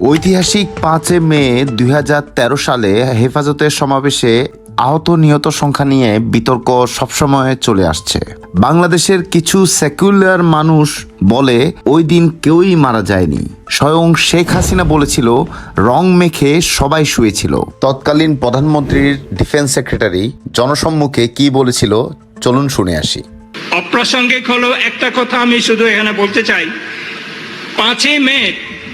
ঐতিহাসিক পাঁচে মে দুই হাজার তেরো সালে হেফাজতের সমাবেশে আহত নিহত সংখ্যা নিয়ে বিতর্ক সবসময় চলে আসছে। বাংলাদেশের কিছু সেকুলার মানুষ বলে, ওই দিন কেউই মারা যায়নি। স্বয়ং শেখ হাসিনা বলেছিল, রং মেখে সবাই শুয়েছিল। তৎকালীন প্রধানমন্ত্রীর ডিফেন্স সেক্রেটারি জনসম্মুখে কি বলেছিল, চলুন শুনে আসি। অপ্রাসঙ্গিক হলো একটা কথা আমি শুধু এখানে বলতে চাই। পাঁচই মে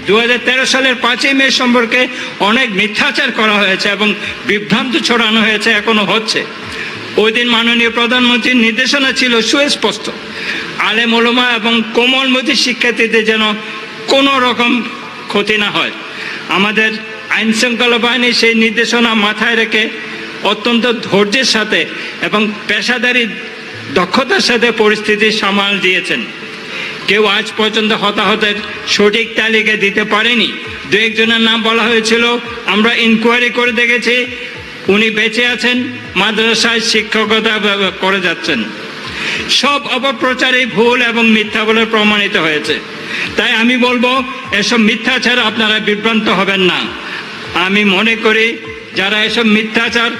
দু হাজার তেরো সালের পাঁচই মে সম্পর্কে অনেক মিথ্যাচার করা হয়েছে এবং বিভ্রান্ত ছড়ানো হয়েছে, এখনও হচ্ছে। ওই দিন মাননীয় প্রধানমন্ত্রীর নির্দেশনা ছিল সুস্পষ্ট। আলেম ওলমা এবং কোমলমতি শিক্ষার্থীদের যেন কোনো রকম ক্ষতি না হয়। আমাদের আইন শৃঙ্খলা বাহিনী সেই নির্দেশনা মাথায় রেখে অত্যন্ত ধৈর্যের সাথে এবং পেশাদারি দক্ষতার সাথে পরিস্থিতি সামাল দিয়েছেন। কেউ আজ পর্যন্ত হতাহতের সঠিক তালিকা দিতে পারেনি। দু একজনের নাম বলা হয়েছিল, আমরা ইনকোয়ারি করে দেখেছি, উনি বেঁচে আছেন, মাদ্রাসায় শিক্ষকতা করে যাচ্ছেন। সব অপপ্রচারই ভুল এবং মিথ্যা বলে প্রমাণিত হয়েছে। তাই আমি বলব, এসব মিথ্যাচার আপনারা বিভ্রান্ত হবেন না। আমি মনে করি, যারা এসব মিথ্যাচার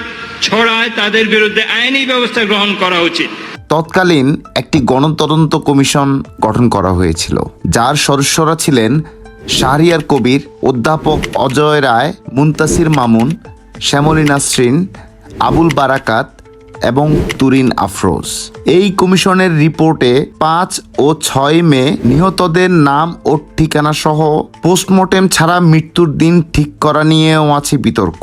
ছড়ায়, তাদের বিরুদ্ধে আইনি ব্যবস্থা গ্রহণ করা উচিত। তৎকালীন একটি গণতদন্ত কমিশন গঠন করা হয়েছিল, যার সদস্যরা ছিলেন শাহরিয়ার কবির, অধ্যাপক অজয় রায়, মুন্তাসির মামুন শ্যামলী নাসরিন আবুল বারাকাত এবং তুরিন আফরোজ। এই কমিশনের রিপোর্টে পাঁচ ও ছয় মে নিহতদের নাম ও ঠিকানা সহ পোস্টমর্টেম ছাড়া মৃত্যুর দিন ঠিক করা নিয়েও আছে বিতর্ক।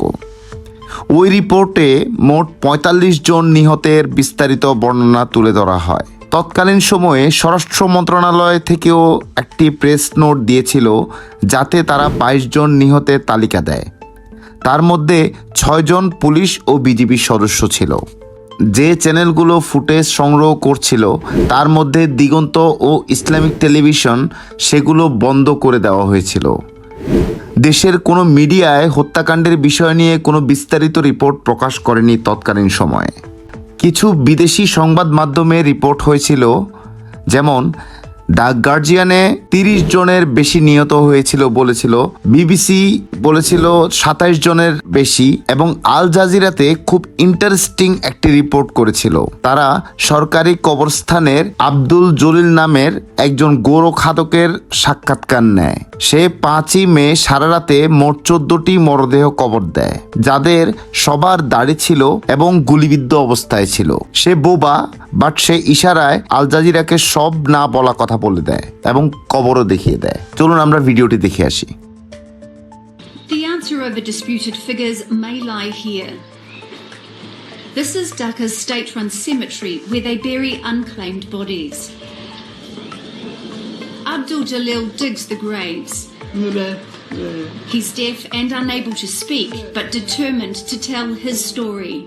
ওই রিপোর্টে মোট পঁয়তাল্লিশ জন নিহতের বিস্তারিত বর্ণনা তুলে ধরা হয়। তৎকালীন সময়ে স্বরাষ্ট্র মন্ত্রণালয় থেকেও একটি প্রেস নোট দিয়েছিল যাতে তারা বাইশ জন নিহতের তালিকা দেয়। তার মধ্যে ছয়জন পুলিশ ও বিজিবি সদস্য ছিল। যে চ্যানেলগুলো ফুটেজ সংগ্রহ করছিল, তার মধ্যে দিগন্ত ও ইসলামিক টেলিভিশন সেগুলো বন্ধ করে দেওয়া হয়েছিল। দেশের কোনো মিডিয়ায় হত্যাকাণ্ডের বিষয় নিয়ে কোনো বিস্তারিত রিপোর্ট প্রকাশ করেনি তৎকালীন সময়ে। কিছু বিদেশি সংবাদ মাধ্যমে রিপোর্ট হয়েছিল, যেমন দ্য গার্জিয়ানে তিরিশ জনের বেশি নিহত হয়েছিল বলেছিল, বিবিসি বলেছিল সাতাইশ জনের বেশি এবং আল জাজিরাতে খুব ইন্টারেস্টিং একটি রিপোর্ট করেছিল। তারা সরকারি কবরস্থানের আব্দুল জলিল নামের একজন গোরখাদকের সাক্ষাৎকার নেয়। সে পাঁচই মে সারা রাতে মোট চোদ্দটি মরদেহ কবর দেয়, যাদের সবার দাড়ি ছিল এবং গুলিবিদ্ধ অবস্থায় ছিল। সে বোবা বাট সে ইশারায় আল জাজিরাকে সব না বলা কথা বলে দেয় এবং কবরও দেখিয়ে দেয় চলুন আমরা ভিডিওটি দেখে আসি The answer over disputed figures may lie here. This is Dhaka's state run cemetery where they bury unclaimed bodies. Abdul Jalil digs the graves. He's deaf and unable to speak, but determined to tell his story.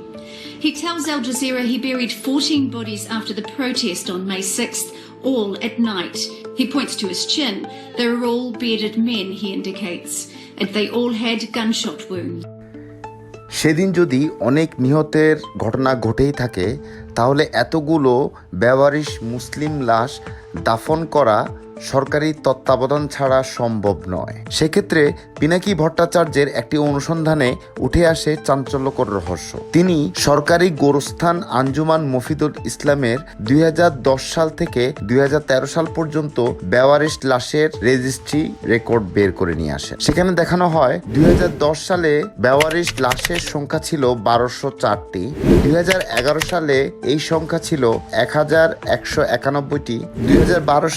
He tells Al Jazeera he buried 14 bodies after the protest on May 6th, all at night. He points to his chin. They were all bearded men, he indicates, and they all had gunshot wounds. সেদিন যদি অনেক নিহতের ঘটনা ঘটেই থাকে তাহলে এতগুলো ব্যবহারিস মুসলিম লাশ দাফন করা সরকারি তত্ত্বাবধান ছাড়া সম্ভব নয়। সেক্ষেত্রে পিনাকি ভট্টাচার্যের একটি অনুসন্ধানে উঠে আসে চাঞ্চল্যকর রহস্য। তিনি সরকারি গোরস্থান আঞ্জুমান মফিদুল ইসলামের দুই হাজার দশ সাল থেকে দু হাজার তেরো সাল পর্যন্ত বেওয়ারিশ লাশের রেজিস্ট্রি রেকর্ড বের করে নিয়ে আসে সেখানে দেখানো হয়, দুই হাজার দশ সালে বেওয়ারিশ লাশের সংখ্যা ছিল বারোশো চারটি। দুই হাজার এগারো সালে এই সংখ্যা ছিল এক হাজার একশো একানব্বইটি।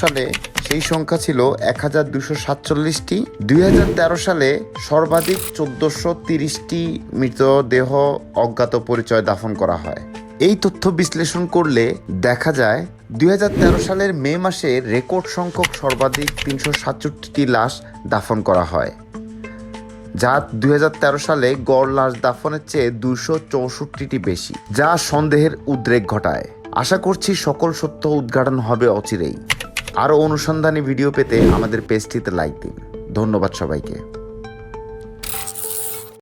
সালে সেই সংখ্যা ছিল এক হাজার দুশো সাতচল্লিশটি। দুই হাজার তেরো সালে সর্বাধিক চোদ্দশো তিরিশটি মৃতদেহ অজ্ঞাত পরিচয় দাফন করা হয়। এই তথ্য বিশ্লেষণ করলে দেখা যায়, দুই হাজার তেরো সালের মে মাসে রেকর্ড সংখ্যক সর্বাধিক তিনশো সাতষট্টিটি লাশ দাফন করা হয়, যা দুই হাজার তেরো সালে গড় লাশ দাফনের চেয়ে দুশো চৌষট্টিটি বেশি, যা সন্দেহের উদ্রেক ঘটায়। আশা করছি সকল সত্য উদ্ঘাটন হবে অচিরেই। আরও অনুসন্ধানী ভিডিও পেতে আমাদের পেজটিতে লাইক দিন। ধন্যবাদ সবাইকে।